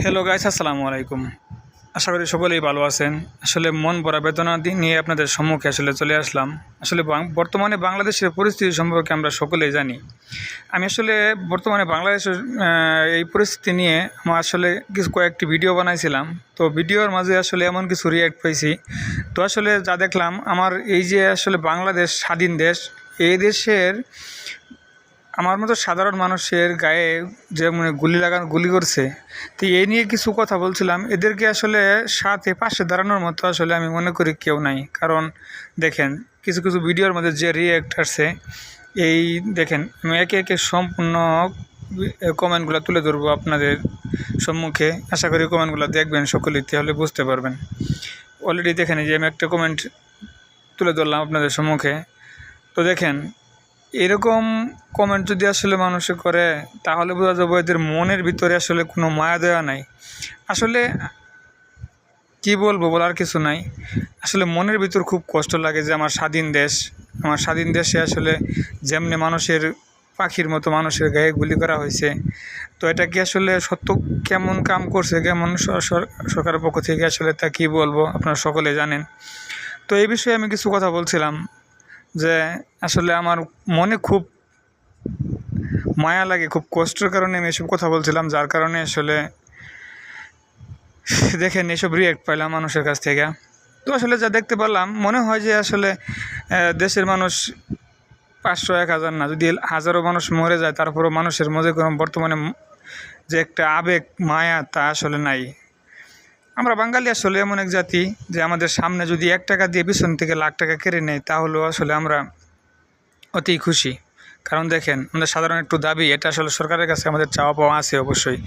Hello guys আসসালামু আলাইকুম। আশা করি সকলেই ভালো আছেন। আসলে মন ভরা বেদনা নিয়ে আপনাদের সম্মুখে আসলে চলে আসলাম। আসলে বর্তমানে বাংলাদেশের পরিস্থিতি সম্পর্কে আমরা সকলেই জানি। আমি আসলে বর্তমানে বাংলাদেশের এই পরিস্থিতি নিয়ে আমার আসলে কিছু কয়েকটি ভিডিও বানাইছিলাম। তো ভিডিওর মাঝে আসলে এমন কিছু রিয়াক্ট পাইছি। তো আসলে যা দেখলাম, আমার এই যে আসলে বাংলাদেশ স্বাধীন দেশ, এই দেশের আমার মতো সাধারণ মানুষের গায়ে যে মানে গুলি লাগানো, গুলি করছে, তো এই নিয়ে কিছু কথা বলছিলাম। এদেরকে আসলে সাথে পাশে দাঁড়ানোর মতো আসলে আমি মনে করি কেউ নাই। কারণ দেখেন, কিছু কিছু ভিডিওর মধ্যে যে রিয়েক্ট আসছে, এই দেখেন, আমি একে একে সম্পূর্ণ কমেন্টগুলো তুলে ধরবো আপনাদের সম্মুখে। আশা করি কমেন্টগুলো দেখবেন সকলেই, তাহলে বুঝতে পারবেন। অলরেডি দেখেন যে আমি একটা কমেন্ট তুলে ধরলাম আপনাদের সম্মুখে। তো দেখেন এরকম কমেন্ট যদি আসলে মানুষে করে, তাহলে বোঝা যাবে এদের মনের ভিতরে আসলে কোনো মায়া দেওয়া নাই। আসলে কি বলব বলার কিছু নাই। আসলে মনের ভিতর খুব কষ্ট লাগে যে আমার স্বাধীন দেশ, আমার স্বাধীন দেশে আসলে যেমনি মানুষের পাখির মতো মানুষের গায়ে গুলি করা হয়েছে, তো এটা কি আসলে সত্য? কেমন কাম করছে? কেমন সরকারের পক্ষ থেকে আসলে তা কী বলব? আপনারা সকলে জানেন। তো এই বিষয়ে আমি কিছু কথা বলছিলাম। যে আসলে আমার মনে খুব মায়া লাগে, খুব কষ্টের কারণে আমি এসব কথা বলছিলাম, যার কারণে আসলে দেখেন এসব রিয়েক্ট পাইলাম মানুষের কাছ থেকে। তো আসলে যা দেখতে পারলাম, মনে হয় যে আসলে দেশের মানুষ পাঁচশো, এক হাজার না, যদি হাজারো মানুষ মরে যায়, তারপরেও মানুষের মধ্যে কোনো বর্তমানে যে একটা আবেগ, মায়া তা আসলে নাই। আমরা বাঙালি আসলে এমন এক জাতি যে আমাদের সামনে যদি এক টাকা দিয়ে পিছন থেকে লাখ টাকা কেড়ে নেয়, তাহলেও আসলে আমরা অতি খুশি। কারণ দেখেন আমাদের সাধারণ একটু দাবি, এটা আসলে সরকারের কাছে আমাদের চাওয়া পাওয়া আছে অবশ্যই।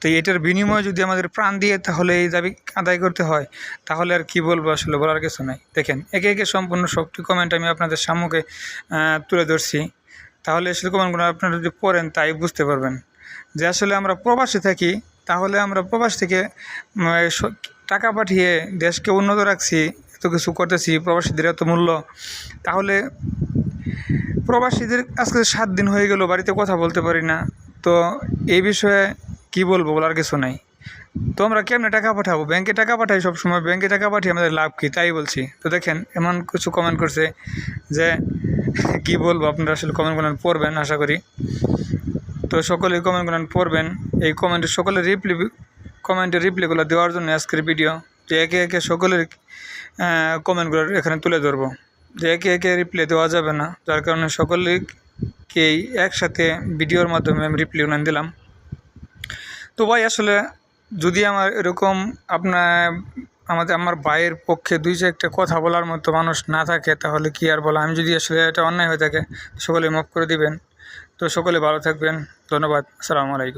তো এটার বিনিময়ে যদি আমাদের প্রাণ দিয়ে তাহলে এই দাবি আদায় করতে হয়, তাহলে আর কি বলব আসলে, বলার কিছু নাই। দেখেন, একে একে সম্পূর্ণ সবটি কমেন্ট আমি আপনাদের সম্মুখে তুলে ধরছি। তাহলে আসলে কমেন্টগুলো আপনারা যদি পড়েন, তাই বুঝতে পারবেন। যে আসলে আমরা প্রবাসে থাকি তাহলে আমরা প্রবাস থেকে টাকা পাঠিয়ে দেশকে উন্নত রাখছি, এত কিছু করতেছি, প্রবাসীদের এত মূল্য, তাহলে প্রবাসীদের আজকে সাত দিন হয়ে গেল, বাড়িতে কথা বলতে পারি না। তো এই বিষয়ে কি বলব বলার কিছু নাই। তো আমরা কেমনে টাকা পাঠাবো? ব্যাংকে টাকা পাঠাই সবসময়, ব্যাংকে টাকা পাঠিয়ে আমাদের লাভ কী? তাই বলছি। তো দেখেন, এমন কিছু কমেন্ট করছে যে, কি বলব আপনারা আসলে কমেন্টগুলো পড়বেন, আশা করি। তো সকলেই কমেন্টগুলো পড়বেন। এই কমেন্টে সকলের রিপ্লি কমেন্টের রিপ্লাইগুলো দেওয়ার জন্য আজকের ভিডিও যে একে একে সকলের কমেন্টগুলো এখানে তুলে ধরবো। যে একে একে রিপ্লাই দেওয়া যাবে না, যার কারণে সকলেকেই একসাথে ভিডিওর মাধ্যমে আমি রিপ্লাই দিলাম। তো ভাই, আসলে যদি আমার এরকম আপনার, আমাদের, আমার ভাইয়ের পক্ষে দুই চারটা কথা বলার মতো মানুষ না থাকে, তাহলে কি আর বলা? আমি যদি আসলে এটা অন্যায় হয়ে থাকে সকলে মাফ করে দিবেন। তো সকলে ভালো থাকবেন। ধন্যবাদ। আসসালামু আলাইকুম।